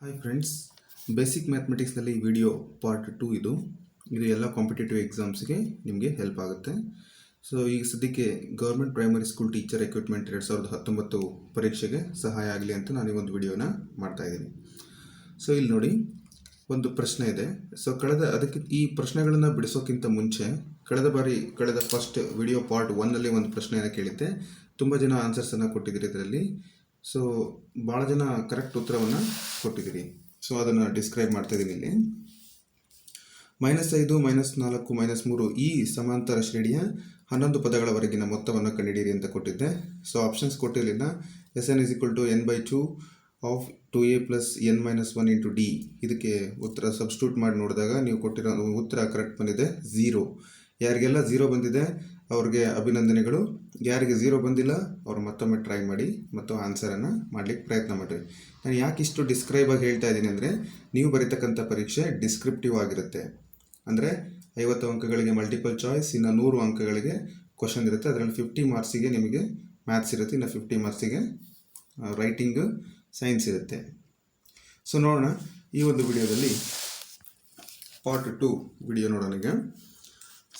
Hi friends basic ಮ್ಯಾಥಮೆಟಿಕ್ಸ್ನಲ್ಲಿ video part two ಇದು. ಇದು ಎಲ್ಲ ಕಾಂಪಿಟೇಟಿವ್ ಎಕ್ಸಾಮ್ಸ್ಗೆ ನಿಮಗೆ ಹೆಲ್ಪ್ ಆಗುತ್ತೆ. ಸೊ ಈಗ ಸದ್ಯಕ್ಕೆ government primary school teacher equipment ಎರಡು ಸಾವಿರದ ಹತ್ತೊಂಬತ್ತು ಪರೀಕ್ಷೆಗೆ ಸಹಾಯ ಆಗಲಿ ಅಂತ ನಾನು ಈ ಒಂದು ವಿಡಿಯೋನ ಮಾಡ್ತಾಯಿದ್ದೀನಿ ಸೊ ಇಲ್ಲಿ ನೋಡಿ, ಒಂದು ಪ್ರಶ್ನೆ ಇದೆ. ಸೊ ಕಳೆದ ಅದಕ್ಕೆ ಈ ಪ್ರಶ್ನೆಗಳನ್ನು ಬಿಡಿಸೋಕ್ಕಿಂತ ಮುಂಚೆ ಕಳೆದ ಬಾರಿ ಕಳೆದ ಫಸ್ಟ್ ವಿಡಿಯೋ ಪಾರ್ಟ್ ಒನ್ನಲ್ಲಿ ಒಂದು ಪ್ರಶ್ನೆಯನ್ನು ಕೇಳಿದ್ದೆ. ತುಂಬ ಜನ ಆನ್ಸರ್ಸನ್ನು ಕೊಟ್ಟಿದ್ದೀರಿ ಇದರಲ್ಲಿ. ಸೊ ಭಾಳ ಜನ ಕರೆಕ್ಟ್ ಉತ್ತರವನ್ನು ಕೊಟ್ಟಿದ್ದೀರಿ. ಸೊ ಅದನ್ನು ಡಿಸ್ಕ್ರೈಬ್ ಮಾಡ್ತಾಯಿದ್ದೀನಿ ಇಲ್ಲಿ. ಮೈನಸ್ ಐದು ಮೈನಸ್ ನಾಲ್ಕು ಮೈನಸ್ ಮೂರು ಈ ಸಮಾಂತರ ಶ್ರೇಣಿಯ ಹನ್ನೊಂದು ಪದಗಳವರೆಗಿನ ಮೊತ್ತವನ್ನು ಕಂಡುಹಿಡಿಯಿರಿ ಅಂತ ಕೊಟ್ಟಿದ್ದೆ. So options ಕೊಟ್ಟಿರಲಿಲ್ಲ. S N is equal to N by two of two A plus N minus one into D ಇದಕ್ಕೆ ಉತ್ತರ ಸಬ್ಸ್ಟ್ಯೂಟ್ ಮಾಡಿ ನೋಡಿದಾಗ ನೀವು ಕೊಟ್ಟಿರೋ ಉತ್ತರ ಕರೆಕ್ಟ್ ಬಂದಿದೆ. ಝೀರೋ ಯಾರಿಗೆಲ್ಲ ಝೀರೋ ಬಂದಿದೆ? ಅವ್ರಿಗೆ ಅಭಿನಂದನೆಗಳು. ಯಾರಿಗೆ ಝೀರೋ ಬಂದಿಲ್ಲ, ಅವ್ರು ಮತ್ತೊಮ್ಮೆ ಟ್ರೈ ಮಾಡಿ ಮತ್ತು ಆನ್ಸರನ್ನು ಮಾಡಲಿಕ್ಕೆ ಪ್ರಯತ್ನ ಮಾಡಿರಿ. ನಾನು ಯಾಕೆ ಇಷ್ಟು ಡಿಸ್ಕ್ರೈಬ್ ಆಗಿ ಹೇಳ್ತಾ ಇದ್ದೀನಿ ಅಂದರೆ, ನೀವು ಬರೀತಕ್ಕಂಥ ಪರೀಕ್ಷೆ ಡಿಸ್ಕ್ರಿಪ್ಟಿವ್ ಆಗಿರುತ್ತೆ. ಅಂದರೆ ಐವತ್ತು ಅಂಕಗಳಿಗೆ ಮಲ್ಟಿಪಲ್ ಚಾಯ್ಸ್ ಇನ್ನು ನೂರು ಅಂಕಗಳಿಗೆ ಕ್ವಶನ್ ಇರುತ್ತೆ. ಅದರಲ್ಲಿ ಫಿಫ್ಟಿ ಮಾರ್ಕ್ಸಿಗೆ ನಿಮಗೆ ಮ್ಯಾಥ್ಸ್ ಇರುತ್ತೆ, ಇನ್ನು ಫಿಫ್ಟಿ ಮಾರ್ಕ್ಸಿಗೆ ರೈಟಿಂಗ್ ಸೈನ್ಸ್ ಇರುತ್ತೆ. ಸೊ ನೋಡೋಣ ಈ ಒಂದು ವಿಡಿಯೋದಲ್ಲಿ ಪಾರ್ಟ್ ಟು ವಿಡಿಯೋ ನೋಡೋಣ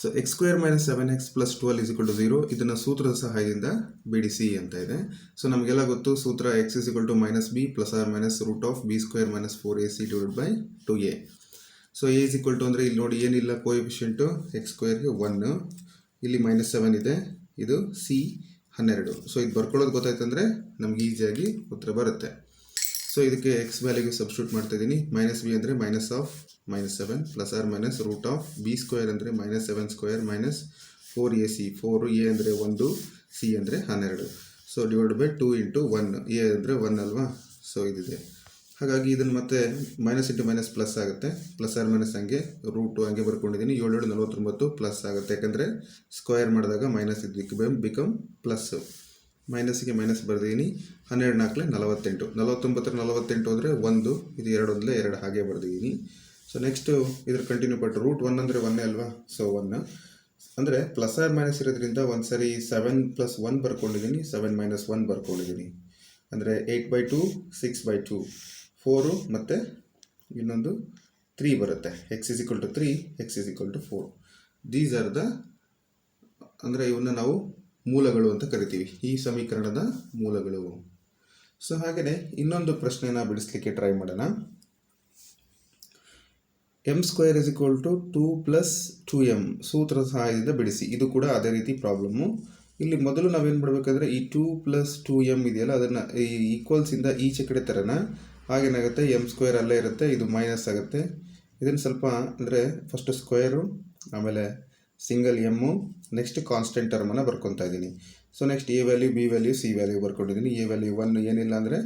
so X square minus seven X plus twelve is equal to zero ಇದನ್ನು ಸೂತ್ರದ ಸಹಾಯದಿಂದ ಬಿಡಿಸಿ ಅಂತ ಇದೆ. ಸೊ ನಮಗೆಲ್ಲ ಗೊತ್ತು? ಸೂತ್ರ X is equal to minus B plus or minus root of B square minus four A C divide by two A so A is equal to ಅಂದರೆ ಇಲ್ಲಿ ನೋಡಿ ಏನಿಲ್ಲ? ಕೋಎಫಿಷಿಯಂಟು ಎಕ್ಸ್ ಸ್ಕ್ವೇರ್ಗೆ ಒನ್ನು ಇಲ್ಲಿ ಮೈನಸ್ ಸೆವೆನ್ ಇದೆ. ಇದು C ಹನ್ನೆರಡು. So ಇದು ಬರ್ಕೊಳ್ಳೋದು ಗೊತ್ತಾಯ್ತಂದರೆ ನಮ್ಗೆ ಈಸಿಯಾಗಿ ಉತ್ತರ ಬರುತ್ತೆ. ಸೊ ಇದಕ್ಕೆ ಎಕ್ಸ್ ವ್ಯಾಲ್ಯೂಗೆ ಸಬ್ಸ್ಟ್ಯೂಟ್ ಮಾಡ್ತಾ ಇದ್ದೀನಿ ಮೈನಸ್ ಬಿ ಅಂದರೆ minus of minus seven plus or minus root of B square ಅಂದರೆ minus seven square minus four A C four A ಅಂದರೆ ಒಂದು ಸಿ ಅಂದರೆ ಹನ್ನೆರಡು. So divide by two into one A ಅಂದರೆ one ಅಲ್ವಾ? So ಇದಿದೆ. ಹಾಗಾಗಿ ಇದನ್ನು ಮತ್ತೆ ಮೈನಸ್ ಇಂಟು ಮೈನಸ್ ಪ್ಲಸ್ ಆಗುತ್ತೆ. ಪ್ಲಸ್ ಆರ್ ಮೈನಸ್ ಹಂಗೆ ರೂಟು ಹಂಗೆ ಬರ್ಕೊಂಡಿದ್ದೀನಿ. ಏಳು ನಲವತ್ತೊಂಬತ್ತು ಪ್ಲಸ್ ಆಗುತ್ತೆ. ಯಾಕಂದರೆ ಸ್ಕ್ವೇರ್ ಮಾಡಿದಾಗ ಮೈನಸ್ ಇದಕ್ಕೆ ಬಿಕಮ್ ಪ್ಲಸ್ಸು ಮೈನಸ್ಗೆ ಮೈನಸ್ ಬರೆದಿದ್ದೀನಿ ಹನ್ನೆರಡು ನಾಲ್ಕಲೆ ನಲವತ್ತೆಂಟು. ನಲವತ್ತೊಂಬತ್ತರ ನಲವತ್ತೆಂಟು ಅಂದರೆ ಒಂದು, ಇದು ಎರಡು ಅಂದರೆ ಎರಡು ಹಾಗೆ ಬರೆದಿದ್ದೀನಿ ಸೊ ನೆಕ್ಸ್ಟು ಇದ್ರ ಕಂಟಿನ್ಯೂ ಪಟ್ಟು ರೂಟ್ ಒನ್ ಅಂದರೆ ಒನ್ನೇ ಅಲ್ವಾ? ಸೊ ಒನ್ ಅಂದರೆ ಪ್ಲಸ್ ಆರ್ ಮೈನಸ್ ಇರೋದ್ರಿಂದ ಒಂದು ಸರಿ ಸೆವೆನ್ ಪ್ಲಸ್ ಒನ್ ಬರ್ಕೊಂಡಿದ್ದೀನಿ ಸೆವೆನ್ ಮೈನಸ್ ಒನ್ ಬರ್ಕೊಂಡಿದ್ದೀನಿ ಅಂದರೆ eight by two six by two four ಮತ್ತು ಇನ್ನೊಂದು ತ್ರೀ ಬರುತ್ತೆ. X is equal to three X is equal to four these are the ಅಂದರೆ ಇವನ್ನ ನಾವು ಮೂಲಗಳು ಅಂತ ಕರಿತೀವಿ. ಈ ಸಮೀಕರಣದ ಮೂಲಗಳು. ಸೊ ಹಾಗೆಯೇ ಇನ್ನೊಂದು ಪ್ರಶ್ನೆಯನ್ನು ಬಿಡಿಸ್ಲಿಕ್ಕೆ ಟ್ರೈ ಮಾಡೋಣ. M square is equal to two plus two M ಸೂತ್ರ ಸಹಾಯದಿಂದ ಬಿಡಿಸಿ. ಇದು ಕೂಡ ಅದೇ ರೀತಿ ಪ್ರಾಬ್ಲಮ್ಮು ಇಲ್ಲಿ ಮೊದಲು ನಾವೇನು ಮಾಡಬೇಕಂದ್ರೆ ಈ ಟೂ ಪ್ಲಸ್ ಟೂ ಎಂ ಇದೆಯಲ್ಲ, ಅದನ್ನು ಈ ಈಕ್ವಲ್ಸಿಂದ ಈಚೆ ಕಡೆ ತರೋಣ. ಹಾಗೇನಾಗುತ್ತೆ ಎಂ ಸ್ಕ್ವೇರ್ ಅಲ್ಲೇ ಇರುತ್ತೆ, ಇದು ಮೈನಸ್ ಆಗುತ್ತೆ. ಇದನ್ನು ಸ್ವಲ್ಪ ಅಂದರೆ ಫಸ್ಟು ಸ್ಕ್ವೇರು ಆಮೇಲೆ ಸಿಂಗಲ್ ಎಮ್ಮು ನೆಕ್ಸ್ಟ್ ಕಾನ್ಸ್ಟೆಂಟ್ ಟರ್ಮನ್ನು ಬರ್ಕೊತಾ ಇದ್ದೀನಿ. So next A value B value C value ಬರ್ಕೊಂಡಿದ್ದೀನಿ. A value one ಏನಿಲ್ಲ ಅಂದರೆ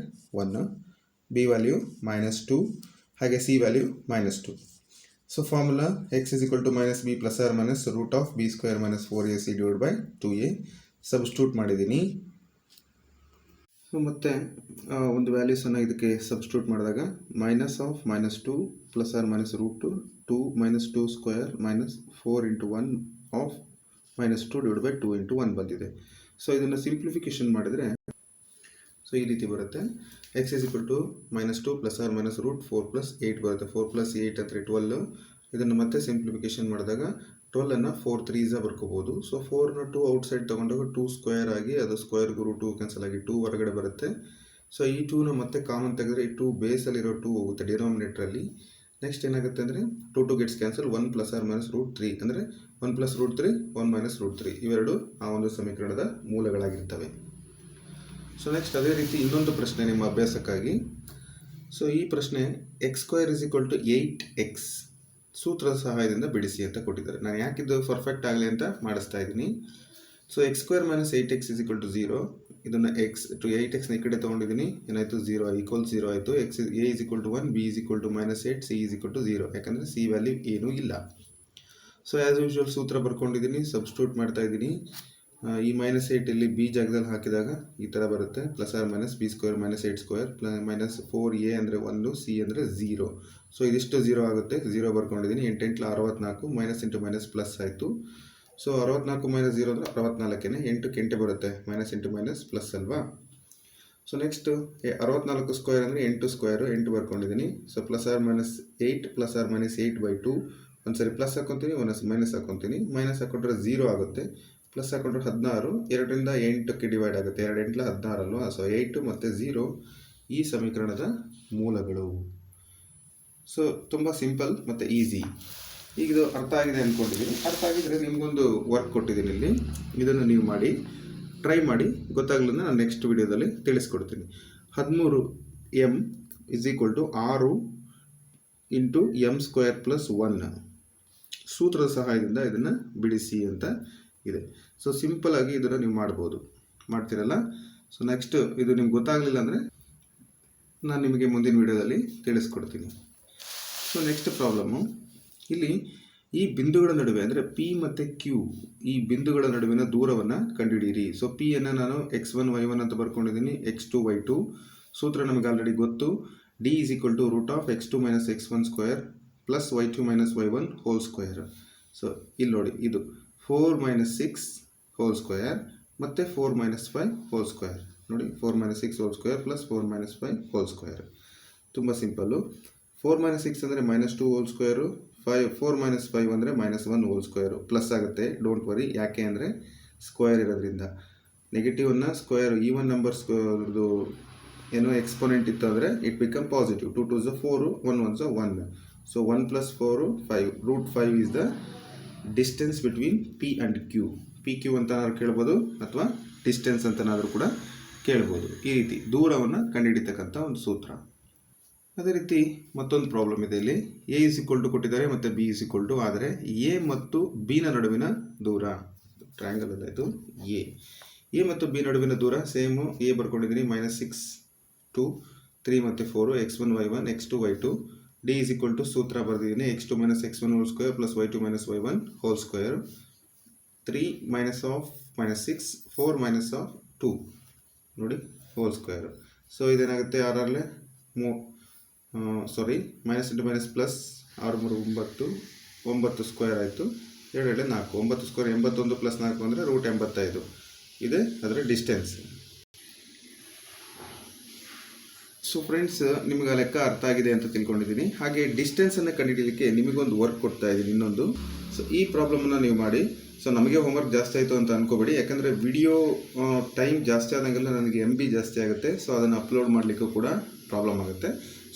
one B value minus two ಹಾಗೆ C value minus two so formula X is equal to minus B plus or minus root of B square minus four A C divide by two A substitute ಮಾಡಿದ್ದೀನಿ. So ಮತ್ತು ಒಂದು ವ್ಯಾಲ್ಯೂಸನ್ನು ಇದಕ್ಕೆ substitute ಮಾಡಿದಾಗ minus of minus two plus or minus root two two minus two square minus four into one of minus two divide by two into one ಬಂದಿದೆ. So ಇದನ್ನು simplification ಮಾಡಿದರೆ so ಈ ರೀತಿ ಬರುತ್ತೆ. X is equal to minus two plus or minus root four plus eight ಬರುತ್ತೆ. Four plus eight ಅಂದರೆ twelve ಇದನ್ನು ಮತ್ತೆ ಸಿಂಪ್ಲಿಫಿಕೇಶನ್ ಮಾಡಿದಾಗ ಟ್ವೆಲ್ಲನ್ನು ಫೋರ್ ತ್ರೀಸ ಬರ್ಕೋಬೋದು. ಸೊ ಫೋರ್ನ ಟು ಔಟ್ಸೈಡ್ ತೊಗೊಂಡಾಗ ಟೂ ಸ್ಕ್ವೇರ್ ಆಗಿ ಅದು ಸ್ಕ್ವೇರ್ ಗುರು ಟೂ ಕ್ಯಾನ್ಸಲ್ ಆಗಿ ಟೂ ಹೊರಗಡೆ ಬರುತ್ತೆ. ಸೊ ಈ ಟೂನ ಮತ್ತೆ ಕಾಮನ್ ತೆಗೆದ್ರೆ ಈ ಟೂ ಬೇಸಲ್ಲಿರೋ ಟೂ ಹೋಗುತ್ತೆ ಡಿನಾಮಿನೇಟ್ರಲ್ಲಿ ನೆಕ್ಸ್ಟ್ ಏನಾಗುತ್ತೆ ಅಂದರೆ two two gets cancel one plus or minus root three ಅಂದರೆ one plus root three one minus root three ಇವೆರಡು ಆ ಒಂದು ಸಮೀಕರಣದ ಮೂಲಗಳಾಗಿರ್ತವೆ. ಸೊ ನೆಕ್ಸ್ಟ್ ಅದೇ ರೀತಿ ಇನ್ನೊಂದು ಪ್ರಶ್ನೆ ನಿಮ್ಮ ಅಭ್ಯಾಸಕ್ಕಾಗಿ. ಸೊ ಈ ಪ್ರಶ್ನೆ X square is equal to eight X ಸೂತ್ರದ ಸಹಾಯದಿಂದ ಬಿಡಿಸಿ ಅಂತ ಕೊಟ್ಟಿದ್ದಾರೆ. ನಾನು ಯಾಕಿದ್ದು ಪರ್ಫೆಕ್ಟ್ ಆಗಲಿ ಅಂತ ಮಾಡಿಸ್ತಾ ಇದ್ದೀನಿ. So X square minus eight X is equal to zero ಇದನ್ನು ಎಕ್ಸ್ ಟು ಏಯ್ಟ್ ಎಕ್ಸ್ನ ಈ ಕಡೆ ತೊಗೊಂಡಿದ್ದೀನಿ ಏನಾಯಿತು? ಝೀರೋ ಈಕ್ವಲ್ ಝೀರೋ ಆಯಿತು. X A is equal to one B is equal to minus eight C is equal to zero ಯಾಕಂದರೆ C value ಏನೂ ಇಲ್ಲ. ಸೊ ಆ್ಯಸ್ ಯೂಶ್ವಲ್ ಸೂತ್ರ ಬರ್ಕೊಂಡಿದ್ದೀನಿ ಸಬ್ಸ್ಟ್ಯೂಟ್ ಮಾಡ್ತಾ ಇದ್ದೀನಿ ಈ ಮೈನಸ್ ಏಟ್ ಇಲ್ಲಿ ಬಿ ಜಾಗದಲ್ಲಿ ಹಾಕಿದಾಗ ಈ ಥರ ಬರುತ್ತೆ. Plus or minus b square minus eight square plus minus four a ಅಂದರೆ ಒಂದು ಸಿ ಅಂದರೆ ಝೀರೋ ಸೊ ಇದಿಷ್ಟು ಝೀರೋ ಆಗುತ್ತೆ. ಝೀರೋ ಬರ್ಕೊಂಡಿದ್ದೀನಿ ಎಂಟೆಂಟ್ಲ ಅರವತ್ನಾಲ್ಕು ಮೈನಸ್ ಇಂಟು ಮೈನಸ್ ಪ್ಲಸ್ ಆಯಿತು. ಸೊ ಅರವತ್ನಾಲ್ಕು ಮೈನಸ್ ಜೀರೋ ಅಂದರೆ ಅರವತ್ನಾಲ್ಕೇ ಎಂಟು ಕೆಂಟೆ ಬರುತ್ತೆ. ಮೈನಸ್ ಎಂಟು ಮೈನಸ್ ಪ್ಲಸ್ ಅಲ್ವಾ? ಸೊ ನೆಕ್ಸ್ಟು ಅರವತ್ನಾಲ್ಕು ಸ್ಕ್ವೇರ್ ಅಂದರೆ ಎಂಟು ಸ್ಕ್ವೇರು ಎಂಟು ಬರ್ಕೊಂಡಿದ್ದೀನಿ so plus or minus eight plus or minus eight by two ಒಂದು ಸರಿ ಪ್ಲಸ್ ಹಾಕೊತೀನಿ, ಒಂದು ಮೈನಸ್ ಹಾಕೊತೀನಿ. ಮೈನಸ್ ಹಾಕೊಂಡ್ರೆ ಝೀರೋ ಆಗುತ್ತೆ. ಪ್ಲಸ್ ಹಾಕೊಂಡ್ರೆ ಹದಿನಾರು. ಎರಡರಿಂದ ಎಂಟಕ್ಕೆ ಡಿವೈಡ್ ಆಗುತ್ತೆ. ಎರಡು ಎಂಟ್ಲ ಹದಿನಾರು ಅಲ್ವಾ? ಸೊ ಏಯ್ಟು ಮತ್ತು ಝೀರೋ ಈ ಸಮೀಕರಣದ ಮೂಲಗಳು. ಸೊ ತುಂಬ ಸಿಂಪಲ್ ಮತ್ತು ಈಸಿ ಈಗ ಇದು ಅರ್ಥ ಆಗಿದೆ ಅಂದ್ಕೊಂಡಿದ್ದೀನಿ ಅರ್ಥ ಆಗಿದ್ರೆ ನಿಮಗೊಂದು ವರ್ಕ್ ಕೊಟ್ಟಿದ್ದೀನಿ ಇಲ್ಲಿ. ಇದನ್ನು ನೀವು ಮಾಡಿ ಟ್ರೈ ಮಾಡಿ, ಗೊತ್ತಾಗಲಿಲ್ಲ ನಾನು ನೆಕ್ಸ್ಟ್ ವಿಡಿಯೋದಲ್ಲಿ ತಿಳಿಸ್ಕೊಡ್ತೀನಿ. ಹದಿಮೂರು ಎಂ ಇಸ್ ಈಕ್ವಲ್ ಟು ಆರು into m square plus one ಸೂತ್ರದ ಸಹಾಯದಿಂದ ಇದನ್ನು ಬಿಡಿಸಿ ಅಂತ ಇದೆ. ಸೊ ಸಿಂಪಲ್ ಆಗಿ ಇದನ್ನು ನೀವು ಮಾಡ್ಬೋದು. ಮಾಡ್ತೀರಲ್ಲ? ಸೊ ನೆಕ್ಸ್ಟ್ ಇದು ನಿಮ್ಗೆ ಗೊತ್ತಾಗಲಿಲ್ಲ ಅಂದರೆ ನಾನು ನಿಮಗೆ ಮುಂದಿನ ವಿಡಿಯೋದಲ್ಲಿ ತಿಳಿಸ್ಕೊಡ್ತೀನಿ. ಸೊ ನೆಕ್ಸ್ಟ್ ಪ್ರಾಬ್ಲಮ್ಮು ಇಲ್ಲಿ ಈ ಬಿಂದುಗಳ ನಡುವೆ ಅಂದರೆ ಪಿ ಮತ್ತು ಕ್ಯೂ ಈ ಬಿಂದುಗಳ ನಡುವಿನ ದೂರವನ್ನು ಕಂಡುಹಿಡಿಯಿರಿ. ಸೊ ಪಿಯನ್ನು ನಾನು ಎಕ್ಸ್ ಒನ್ ವೈ ಒನ್ ಅಂತ ಬರ್ಕೊಂಡಿದ್ದೀನಿ. ಎಕ್ಸ್ ಟು ವೈ ಟು ಸೂತ್ರ ನಮಗೆ ಆಲ್ರೆಡಿ ಗೊತ್ತು. D is equal to root of x two minus x one square plus y two minus y one whole square so ಇಲ್ಲಿ ನೋಡಿ ಇದು four minus six whole square ಮತ್ತು four minus five whole square ನೋಡಿ four minus six whole square plus four minus five whole square ತುಂಬ simple four minus six ಅಂದರೆ minus two whole square five four minus five ಅಂದರೆ minus one whole square plus ಆಗುತ್ತೆ. Don't worry ಯಾಕೆ ಅಂದರೆ square ಇರೋದ್ರಿಂದ. ನೆಗೆಟಿವನ್ನು square even number ಸ್ಕ್ವೇರ್ದು ಏನೋ ಎಕ್ಸ್ಪೋನೆಂಟ್ ಇತ್ತು ಅಂದರೆ it become positive two two ಝ four one one ಝ one so one plus four five root five is the distance between p and q p q ಅಂತನಾದ್ರು ಕೇಳ್ಬೋದು ಅಥವಾ ಡಿಸ್ಟೆನ್ಸ್ ಅಂತನಾದರೂ ಕೂಡ ಕೇಳ್ಬೋದು. ಈ ರೀತಿ ದೂರವನ್ನು ಕಂಡುಹಿಡಿತಕ್ಕಂಥ ಒಂದು ಸೂತ್ರ. ಅದೇ ರೀತಿ ಮತ್ತೊಂದು ಪ್ರಾಬ್ಲಮ್ ಇದೆ ಇಲ್ಲಿ. ಎ ಇಸ್ ಇಕ್ವಲ್ ಟು ಕೊಟ್ಟಿದ್ದಾರೆ ಮತ್ತು ಬಿ ಇಸ್ ಇಕ್ವಲ್ ಟು ಆದರೆ ಎ ಮತ್ತು ಬಿನ ನಡುವಿನ ದೂರ ಟ್ರಯಾಂಗಲ್ ಇದು ಎ ಎ ಮತ್ತು ಬಿ ನಡುವಿನ ದೂರ ಸೇಮು ಎ ಬರ್ಕೊಂಡಿದ್ದೀನಿ ಮೈನಸ್ ಸಿಕ್ಸ್ ಟು ತ್ರೀ ಮತ್ತು four x one y one x two y two d is equal to ಸೂತ್ರ ಬರೆದಿದ್ದೀನಿ x two minus x one whole square plus y two minus y one whole square three minus of minus six four minus of two ನೋಡಿ whole square so ಇದೇನಾಗುತ್ತೆ? ಆರಲ್ಲೇ ಮೂ ಸಾರಿ minus into minus plus ಆರು ಮೂರು ಒಂಬತ್ತು ಒಂಬತ್ತು square ಆಯಿತು. ಎರಡು ಎರಡು ನಾಲ್ಕು, ಒಂಬತ್ತು ಸ್ಕ್ವೇರ್ ಎಂಬತ್ತೊಂದು ಪ್ಲಸ್ ನಾಲ್ಕು ಅಂದರೆ ರೂಟ್ ಎಂಬತ್ತೈದು. ಇದೆ ಅದರ ಡಿಸ್ಟೆನ್ಸ್ ಸೊ ಫ್ರೆಂಡ್ಸ್ ನಿಮಗೆ ಲೆಕ್ಕ ಅರ್ಥ ಆಗಿದೆ ಅಂತ ತಿಳ್ಕೊಂಡಿದ್ದೀನಿ. ಹಾಗೆ ಡಿಸ್ಟೆನ್ಸನ್ನು ಕಂಡುಹಿಡಿಯಲಿಕ್ಕೆ ನಿಮಗೊಂದು ವರ್ಕ್ ಕೊಡ್ತಾ ಇದ್ದೀನಿ ಇನ್ನೊಂದು. ಸೊ ಈ ಪ್ರಾಬ್ಲಮನ್ನು ನೀವು ಮಾಡಿ. ಸೊ ನಮಗೆ ಹೋಮ್ವರ್ಕ್ ಜಾಸ್ತಿ ಆಯಿತು ಅಂತ ಅನ್ಕೋಬೇಡಿ. ಯಾಕಂದರೆ ವಿಡಿಯೋ ಟೈಮ್ ಜಾಸ್ತಿ ಆದಂಗೆಲ್ಲ ನನಗೆ ಎಂ ಬಿ ಜಾಸ್ತಿ ಆಗುತ್ತೆ. ಸೊ ಅದನ್ನು ಅಪ್ಲೋಡ್ ಮಾಡಲಿಕ್ಕೂ ಕೂಡ ಪ್ರಾಬ್ಲಮ್ ಆಗುತ್ತೆ.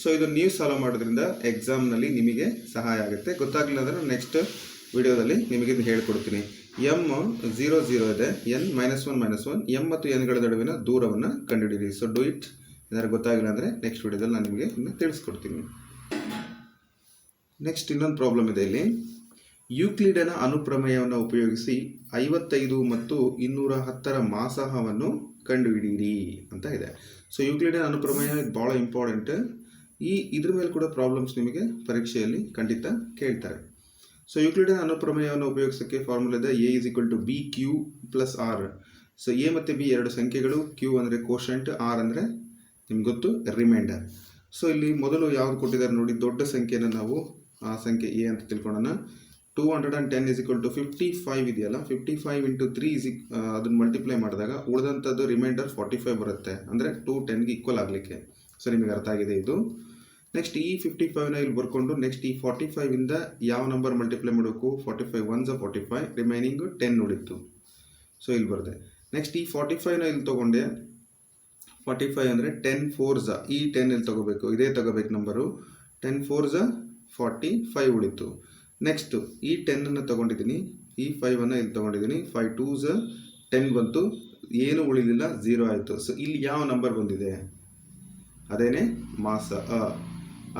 ಸೊ ಇದು ನೀವು ಸಾಲ್ವ್ ಮಾಡೋದ್ರಿಂದ ಎಕ್ಸಾಮ್ನಲ್ಲಿ ನಿಮಗೆ ಸಹಾಯ ಆಗುತ್ತೆ. ಗೊತ್ತಾಗಲಿಲ್ಲ ಅಂದರೆ ನೆಕ್ಸ್ಟ್ ವಿಡಿಯೋದಲ್ಲಿ ನಿಮಗೆ ಇದು ಹೇಳ್ಕೊಡ್ತೀನಿ. ಎಂ ಝೀರೋ ಝೀರೋ ಇದೆ. N minus one minus one m ಮತ್ತು ಎನ್ಗಳ ನಡುವಿನ ದೂರವನ್ನು ಕಂಡುಹಿಡಿಯಿರಿ. ಸೊ ಡೂ ಇಟ್ ಏನಾದ್ರು ಗೊತ್ತಾಗಿಲ್ಲ ಅಂದರೆ ನೆಕ್ಸ್ಟ್ ವಿಡಿಯೋದಲ್ಲಿ ನಾನು ನಿಮಗೆ ಇನ್ನು ತಿಳಿಸ್ಕೊಡ್ತೀನಿ. ನೆಕ್ಸ್ಟ್ ಇನ್ನೊಂದು ಪ್ರಾಬ್ಲಮ್ ಇದೆ ಇಲ್ಲಿ. ಯೂಕ್ಲಿಡನ ಅನುಪ್ರಮೇಯವನ್ನು ಉಪಯೋಗಿಸಿ ಐವತ್ತೈದು ಮತ್ತು ಇನ್ನೂರ ಹತ್ತರ ಮಾಸಹವನ್ನು ಕಂಡುಹಿಡಿಯಿರಿ ಅಂತ ಇದೆ. ಸೊ ಯೂಕ್ಲಿಡನ ಅನುಪ್ರಮೇಯ ಇದು ಭಾಳ ಇಂಪಾರ್ಟೆಂಟ್ ಈ ಇದ್ರ ಮೇಲೆ ಕೂಡ ಪ್ರಾಬ್ಲಮ್ಸ್ ನಿಮಗೆ ಪರೀಕ್ಷೆಯಲ್ಲಿ ಖಂಡಿತ ಕೇಳ್ತಾರೆ. ಸೊ ಯುಕ್ಲಿಡನ್ ಅನುಪ್ರಮೇಯವನ್ನು ಉಪಯೋಗಿಸೋಕ್ಕೆ ಫಾರ್ಮುಲಾ ಇದೆ a is equal to b q plus r so a ಮತ್ತು ಬಿ ಎರಡು ಸಂಖ್ಯೆಗಳು ಕ್ಯೂ ಅಂದರೆ ಕೋಶಂಟ್ ಆರ್ ಅಂದರೆ ನಿಮ್ಗೆ ಗೊತ್ತು ರಿಮೈಂಡರ್ ಸೊ ಇಲ್ಲಿ ಮೊದಲು ಯಾವ್ದು ಕೊಟ್ಟಿದ್ದಾರೆ ನೋಡಿ, ದೊಡ್ಡ ಸಂಖ್ಯೆನ ನಾವು ಆ ಸಂಖ್ಯೆ ಎ ಅಂತ ತಿಳ್ಕೊಳ್ಳೋಣ. Two hundred and ten is equal to fifty five ಇದೆಯಲ್ಲ fifty five into three is ಅದನ್ನು ಮಲ್ಟಿಪ್ಲೈ ಮಾಡಿದಾಗ ಉಳಿದಂಥದ್ದು ರಿಮೈಂಡರ್ ಫಾರ್ಟಿ ಫೈವ್ ಬರುತ್ತೆ. ಅಂದರೆ ಟೂ ಟೆನ್ಗೆ ಈಕ್ವಲ್ ಆಗಲಿಕ್ಕೆ. ಸೊ ನಿಮಗೆ ಅರ್ಥ ಆಗಿದೆ ಇದು. ನೆಕ್ಸ್ಟ್ ಈ ಫಿಫ್ಟಿ ಫೈವ್ನ ಇಲ್ಲಿ ಬರ್ಕೊಂಡು ನೆಕ್ಸ್ಟ್ ಈ ಫಾರ್ಟಿ ಫೈವಿಂದ ಯಾವ ನಂಬರ್ ಮಲ್ಟಿಪ್ಲೈ ಮಾಡಬೇಕು? ಫಾರ್ಟಿ ಫೈವ್ ಒನ್ ಝ ಫಾರ್ಟಿ ಫೈವ್ ರಿಮೈನಿಂಗ್ ಟೆನ್ ಉಳಿತು. ಸೊ ಇಲ್ಲಿ ಬರುತ್ತೆ ನೆಕ್ಸ್ಟ್ ಈ ಫಾರ್ಟಿ ಫೈವ್ನ ಇಲ್ಲಿ ತೊಗೊಂಡೆ. ಫಾರ್ಟಿ ಫೈವ್ ಅಂದರೆ ಟೆನ್ ಫೋರ್ ಈ ಟೆನ್ ಇಲ್ಲಿ ತೊಗೋಬೇಕು? ಇದೇ ತಗೋಬೇಕು ನಂಬರು ಟೆನ್ ಫೋರ್ ಝ ಫಾರ್ಟಿ ಫೈವ್ ಉಳಿತು. ನೆಕ್ಸ್ಟು ಈ ಟೆನ್ನನ್ನು ತೊಗೊಂಡಿದ್ದೀನಿ. ಈ ಫೈವನ್ನು ಇಲ್ಲಿ ತೊಗೊಂಡಿದ್ದೀನಿ. ಫೈವ್ ಟೂ ಟೆನ್ ಬಂತು. ಏನು ಉಳಿಲಿಲ್ಲ? ಝೀರೋ ಆಯಿತು. ಸೊ ಇಲ್ಲಿ ಯಾವ ನಂಬರ್ ಬಂದಿದೆ? ಅದೇನೇ ಮಾಸ, ಅ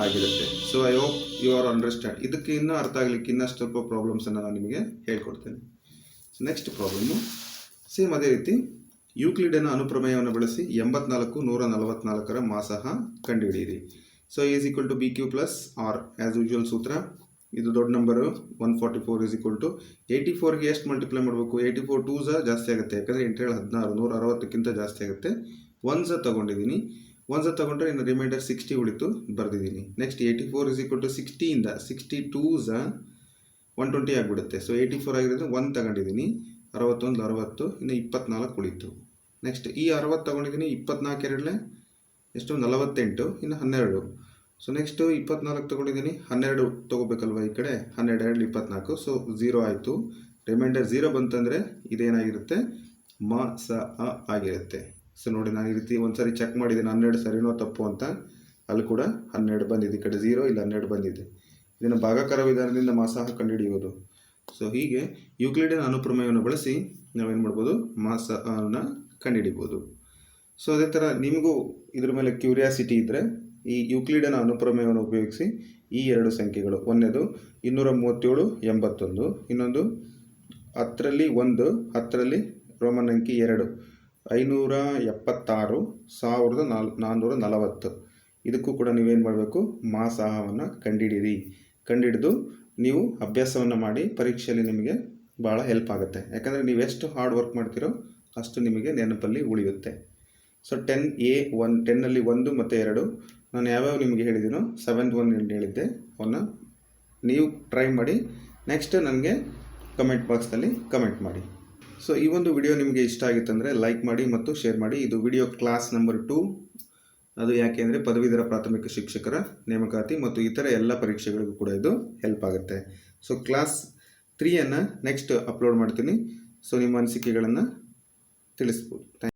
ಆಗಿರುತ್ತೆ. So I hope you are understand ಇದಕ್ಕೆ ಇನ್ನೂ ಅರ್ಥ ಆಗಲಿಕ್ಕೆ ಇನ್ನಷ್ಟು ಸ್ವಲ್ಪ ಪ್ರಾಬ್ಲಮ್ಸನ್ನು ನಾನು ನಿಮಗೆ ಹೇಳ್ಕೊಡ್ತೇನೆ. ಸೊ ನೆಕ್ಸ್ಟ್ ಪ್ರಾಬ್ಲಮ್ಮು ಸೇಮ್ ಅದೇ ರೀತಿ ಯೂಕ್ಲಿಡನ ಅನುಪ್ರಮೇಯವನ್ನು ಬಳಸಿ ಎಂಬತ್ನಾಲ್ಕು ನೂರ ನಲವತ್ನಾಲ್ಕರ ಮಾಸಹ ಕಂಡುಹಿಡಿಯಿರಿ. So is equal to b q plus r as usual ಸೂತ್ರ. ಇದು ದೊಡ್ಡ number one forty four is equal to eighty ಫೋರ್ಗೆ ಎಷ್ಟು ಮಲ್ಟಿಪ್ಲೈ ಮಾಡಬೇಕು? ಏಯ್ಟಿ ಫೋರ್ ಟೂ ಝ ಜಾಸ್ತಿ ಆಗುತ್ತೆ. ಯಾಕಂದರೆ ಎಂಟೇಳು ಹದಿನಾರು, ನೂರ ಅರವತ್ತಕ್ಕಿಂತ ಜಾಸ್ತಿ ಆಗುತ್ತೆ. ಒನ್ಸ ತೊಗೊಂಡಿದ್ದೀನಿ. ಒನ್ ಝ ತೊಗೊಂಡ್ರೆ ಇನ್ನು ರಿಮೈಂಡರ್ ಸಿಕ್ಸ್ಟಿ ಉಳಿತು ಬರೆದಿದ್ದೀನಿ. Next eighty four is equal to ಸಿಕ್ಸ್ಟಿಯಿಂದ sixty twos one twenty ಆಗಿಬಿಡುತ್ತೆ. ಸೊ ಏಯ್ಟಿ ಫೋರ್ ಆಗಿರೋದು ಒಂದು ತಗೊಂಡಿದ್ದೀನಿ. ಅರವತ್ತೊಂದು, ಅರವತ್ತು, ಇನ್ನು ಇಪ್ಪತ್ನಾಲ್ಕು ಉಳಿತು. ನೆಕ್ಸ್ಟ್ ಈ ಅರವತ್ತು ತೊಗೊಂಡಿದ್ದೀನಿ, ಇಪ್ಪತ್ನಾಲ್ಕು ಎರಡಲೆ, ಎಷ್ಟು? ನಲವತ್ತೆಂಟು, ಇನ್ನು ಹನ್ನೆರಡು. ಸೊ ನೆಕ್ಸ್ಟು ಇಪ್ಪತ್ನಾಲ್ಕು ತೊಗೊಂಡಿದ್ದೀನಿ, ಹನ್ನೆರಡು ತೊಗೋಬೇಕಲ್ವ ಈ ಕಡೆ? ಹನ್ನೆರಡು, ಎರಡು, ಇಪ್ಪತ್ನಾಲ್ಕು. ಸೊ ಝೀರೋ ಆಯಿತು. ರಿಮೈಂಡರ್ ಝೀರೋ ಬಂತಂದರೆ ಇದೇನಾಗಿರುತ್ತೆ? ಮ, ಸ ಆಗಿರುತ್ತೆ. ಸೊ ನೋಡಿ, ನಾನು ಈ ರೀತಿ ಒಂದ್ಸರಿ ಚೆಕ್ ಮಾಡಿದ್ದೀನಿ, ಹನ್ನೆರಡು ಸರಿನೋ ತಪ್ಪು ಅಂತ. ಅಲ್ಲಿ ಕೂಡ ಹನ್ನೆರಡು ಬಂದಿದೆ. ಈ ಕಡೆ ಝೀರೋ ಇಲ್ಲ ಹನ್ನೆರಡು ಬಂದಿದೆ. ಇದನ್ನು ಭಾಗಾಕಾರ ವಿಧಾನದಿಂದ ಮಾಸಾಹ ಕಂಡುಹಿಡಿಯುವುದು. ಸೊ ಹೀಗೆ ಯೂಕ್ಲಿಡಿಯನ್ ಅನುಪ್ರಮೇಯವನ್ನು ಬಳಸಿ ನಾವೇನು ಮಾಡ್ಬೋದು? ಮಾಸ ಅನ್ನ ಕಂಡುಹಿಡಿಬೋದು. ಸೊ ಅದೇ ಥರ ನಿಮಗೂ ಇದ್ರ ಮೇಲೆ ಕ್ಯೂರಿಯಾಸಿಟಿ ಇದ್ದರೆ ಈ ಯುಕ್ಲಿಡಿನ ಅನುಪ್ರಮೇಯವನ್ನು ಉಪಯೋಗಿಸಿ ಈ ಎರಡು ಸಂಖ್ಯೆಗಳು. ಒಂದನೇದು ಇನ್ನೂರ ಮೂವತ್ತೇಳು ಎಂಬತ್ತೊಂದು, ಇನ್ನೊಂದು ಹತ್ತರಲ್ಲಿ ಒಂದು, ಹತ್ತರಲ್ಲಿ ರೋಮನ್ ಅಂಕಿ ಎರಡು. ಐನೂರ ಎಪ್ಪತ್ತಾರು, ಸಾವಿರದ ನಾಲ್ ನಾನ್ನೂರ ನಲವತ್ತು. ಇದಕ್ಕೂ ಕೂಡ ನೀವೇನು ಮಾಡಬೇಕು? ಮಾಸಾಹವನ್ನು ಕಂಡಿಡೀರಿ. ಕಂಡಿಡಿದು ನೀವು ಅಭ್ಯಾಸವನ್ನು ಮಾಡಿ ಪರೀಕ್ಷೆಯಲ್ಲಿ ನಿಮಗೆ ಭಾಳ ಹೆಲ್ಪ್ ಆಗುತ್ತೆ. ಯಾಕಂದರೆ ನೀವು ಎಷ್ಟು ಹಾರ್ಡ್ ವರ್ಕ್ ಮಾಡ್ತೀರೋ ಅಷ್ಟು ನಿಮಗೆ ನೆನಪಲ್ಲಿ ಉಳಿಯುತ್ತೆ. ಸೊ ಟೆನ್ ಎ ಒನ್ ಟೆನ್ನಲ್ಲಿ ಒಂದು ಮತ್ತು ಎರಡು, ನಾನು ಯಾವ್ಯಾವ ನಿಮಗೆ ಹೇಳಿದ್ದೀನೋ ಸೆವೆಂತ್ ಒನ್ ಎಂದು ಹೇಳಿದ್ದೆ, ಅವನ್ನ ನೀವು ಟ್ರೈ ಮಾಡಿ ನೆಕ್ಸ್ಟ್ ನನಗೆ ಕಮೆಂಟ್ ಬಾಕ್ಸ್ನಲ್ಲಿ ಕಮೆಂಟ್ ಮಾಡಿ. ಸೊ ಈ ಒಂದು ವಿಡಿಯೋ ನಿಮಗೆ ಇಷ್ಟ ಆಗಿತ್ತಂದರೆ ಲೈಕ್ ಮಾಡಿ ಮತ್ತು ಶೇರ್ ಮಾಡಿ. ಇದು ವಿಡಿಯೋ ಕ್ಲಾಸ್ ನಂಬರ್ ಟೂ ಅದು ಯಾಕೆ ಅಂದರೆ ಪದವೀಧರ ಪ್ರಾಥಮಿಕ ಶಿಕ್ಷಕರ ನೇಮಕಾತಿ ಮತ್ತು ಇತರ ಎಲ್ಲ ಪರೀಕ್ಷೆಗಳಿಗೂ ಕೂಡ ಇದು ಹೆಲ್ಪ್ ಆಗುತ್ತೆ. ಸೊ ಕ್ಲಾಸ್ ತ್ರೀಯನ್ನು ನೆಕ್ಸ್ಟ್ ಅಪ್ಲೋಡ್ ಮಾಡ್ತೀನಿ. ಸೊ ನಿಮ್ಮ ಅನಿಸಿಕೆಗಳನ್ನು ತಿಳಿಸ್ಬೋದು. ಥ್ಯಾಂಕ್